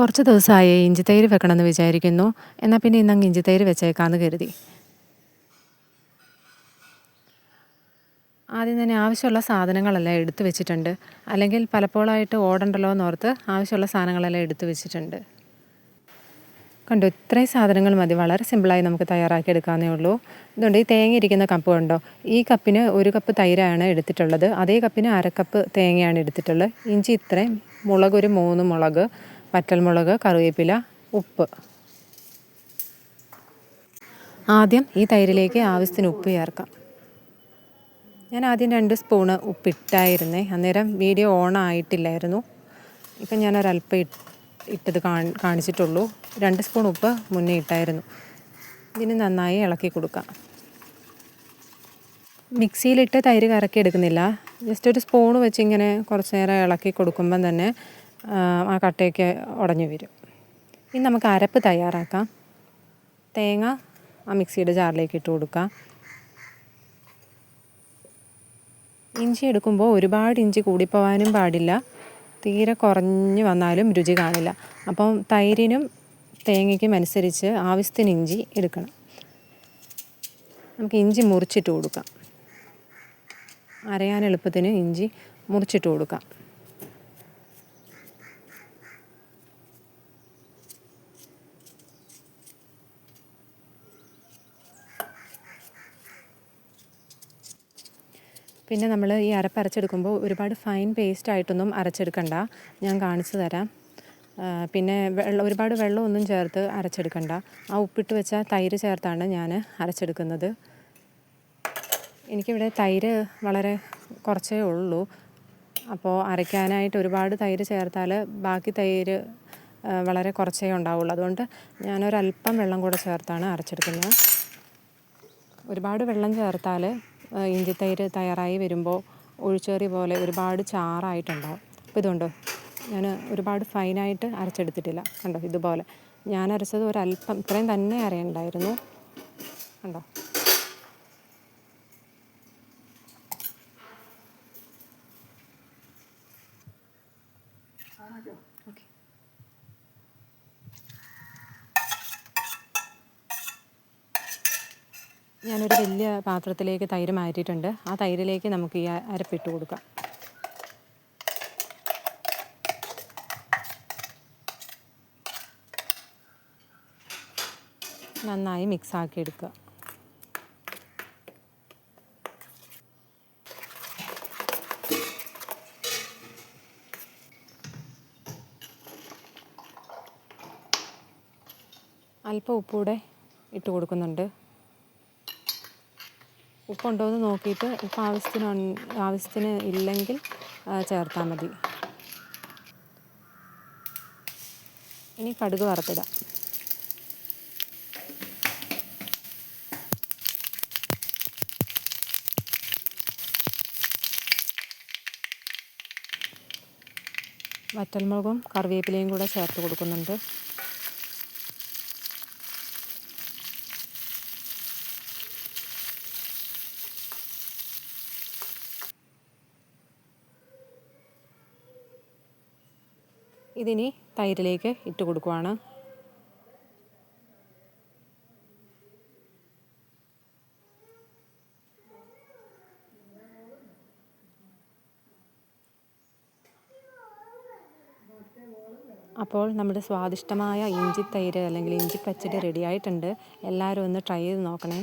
കുറച്ച് ദിവസമായി ഇഞ്ചിത്തൈര് വെക്കണമെന്ന് വിചാരിക്കുന്നു. എന്നാൽ പിന്നെ ഇന്നങ്ങ് ഇഞ്ചിത്തൈര് വെച്ചേക്കാമെന്ന് കരുതി. ആദ്യം തന്നെ ആവശ്യമുള്ള സാധനങ്ങളെല്ലാം എടുത്തു വെച്ചിട്ടുണ്ട്. അല്ലെങ്കിൽ പലപ്പോഴായിട്ട് ഓടണ്ടല്ലോ എന്ന് ഓർത്ത് ആവശ്യമുള്ള സാധനങ്ങളെല്ലാം എടുത്തു വെച്ചിട്ടുണ്ട്. കണ്ടു ഇത്രയും സാധനങ്ങൾ മതി. വളരെ സിമ്പിളായി നമുക്ക് തയ്യാറാക്കി എടുക്കാവുന്നേ ഉള്ളൂ. ഇതുകൊണ്ട് ഈ തേങ്ങ ഇരിക്കുന്ന കപ്പ് കണ്ടോ? ഈ കപ്പിന് ഒരു കപ്പ് തൈരാണ് എടുത്തിട്ടുള്ളത്. അതേ കപ്പിന് അര കപ്പ് തേങ്ങയാണ് എടുത്തിട്ടുള്ളത്. ഇഞ്ചി ഇത്രയും മുളക് ഒരു മൂന്ന് മുളക്. വറ്റൽമുളക് കറിവേപ്പില ഉപ്പ്. ആദ്യം ഈ തൈരിലേക്ക് ആവശ്യത്തിന് ഉപ്പ് ചേർക്കാം. ഞാൻ ആദ്യം രണ്ട് സ്പൂണ് ഉപ്പിട്ടായിരുന്നേ. അന്നേരം വീഡിയോ ഓൺ ആയിട്ടില്ലായിരുന്നു. ഇപ്പം ഞാനൊരല്പം ഇട്ടത് കാണിച്ചിട്ടുള്ളൂ. രണ്ട് സ്പൂൺ ഉപ്പ് മുന്നേ ഇട്ടായിരുന്നു. ഇതിന് നന്നായി ഇളക്കി കൊടുക്കാം. മിക്സിയിലിട്ട് തൈര് കറക്കി എടുക്കുന്നില്ല ജസ്റ്റ് ഒരു സ്പൂൺ വെച്ച് ഇങ്ങനെ കുറച്ച് നേരം ഇളക്കി കൊടുക്കുമ്പം തന്നെ ആ കട്ടയൊക്കെ ഉടഞ്ഞു വരും. ഇനി നമുക്ക് അരപ്പ് തയ്യാറാക്കാം. തേങ്ങ ആ മിക്സിയുടെ ജാറിലേക്ക് ഇട്ട് കൊടുക്കാം. ഇഞ്ചി എടുക്കുമ്പോൾ ഒരുപാട് ഇഞ്ചി കൂടിപ്പോവാനും പാടില്ല. തീരെ കുറഞ്ഞു വന്നാലും രുചി കാണില്ല. അപ്പം തൈരിനും തേങ്ങയ്ക്കും അനുസരിച്ച് ആവശ്യത്തിന് ഇഞ്ചി എടുക്കണം. നമുക്ക് ഇഞ്ചി മുറിച്ചിട്ട് കൊടുക്കാം. അരയാൻ എളുപ്പത്തിന് ഇഞ്ചി മുറിച്ചിട്ട് കൊടുക്കാം. പിന്നെ നമ്മൾ ഈ അരപ്പ് അരച്ചെടുക്കുമ്പോൾ ഒരുപാട് ഫൈൻ പേസ്റ്റ് ആയിട്ടൊന്നും അരച്ചെടുക്കണ്ട. ഞാൻ കാണിച്ചു തരാം. പിന്നെ വെള്ളം ഒരുപാട് വെള്ളമൊന്നും ചേർത്ത് അരച്ചെടുക്കണ്ട. ആ ഉപ്പിട്ട് വെച്ച തൈര് ചേർത്താണ് ഞാൻ അരച്ചെടുക്കുന്നത്. എനിക്കിവിടെ തൈര് വളരെ കുറച്ചേ ഉള്ളൂ. അപ്പോൾ അരയ്ക്കാനായിട്ട് ഒരുപാട് തൈര് ചേർത്താൽ ബാക്കി തൈര് വളരെ കുറച്ചേ ഉണ്ടാവുള്ളൂ. അതുകൊണ്ട് ഞാനൊരല്പം വെള്ളം കൂടെ ചേർത്താണ് അരച്ചെടുക്കുന്നത്. ഒരുപാട് വെള്ളം ചേർത്താൽ ഇഞ്ചിത്തൈര് തയ്യാറായി വരുമ്പോൾ ഒഴിച്ചേറി പോലെ ഒരുപാട് ചാറായിട്ടുണ്ടാവും. അപ്പോൾ ഇതുണ്ടോ? ഞാൻ ഒരുപാട് ഫൈനായിട്ട് അരച്ചെടുത്തിട്ടില്ല. കണ്ടോ? ഇതുപോലെ. ഞാൻ അരച്ചത് ഒരല്പം ഇത്രയും തന്നെ അരയുണ്ടായിരുന്നു. കണ്ടോ? ഓക്കെ. ഞാനൊരു വലിയ പാത്രത്തിലേക്ക് തൈര് മാറ്റിയിട്ടുണ്ട്. ആ തൈരിലേക്ക് നമുക്ക് ഈ അരപ്പിട്ട് കൊടുക്കാം. നന്നായി മിക്സ് ആക്കി എടുക്കുക. അല്പം ഉപ്പൂടെ ഇട്ട് കൊടുക്കുന്നുണ്ട്. ഉപ്പുണ്ടോ എന്ന് നോക്കിയിട്ട് ഉപ്പ് ആവശ്യത്തിന് ആവശ്യത്തിന് ഇല്ലെങ്കിൽ ചേർത്താൽ മതി. ഇനി കടുക് വറുത്തിടാം. വറ്റൽമുളകും കറിവേപ്പിലയും കൂടെ ചേർത്ത് കൊടുക്കുന്നുണ്ട്. ഇതിനി തൈരിലേക്ക് ഇട്ട് കൊടുക്കുവാണ്. അപ്പോൾ നമ്മുടെ സ്വാദിഷ്ടമായ ഇഞ്ചി തൈര് അല്ലെങ്കിൽ ഇഞ്ചി പച്ചടി റെഡി ആയിട്ടുണ്ട്. എല്ലാവരും ഒന്ന് ട്രൈ ചെയ്ത് നോക്കണേ.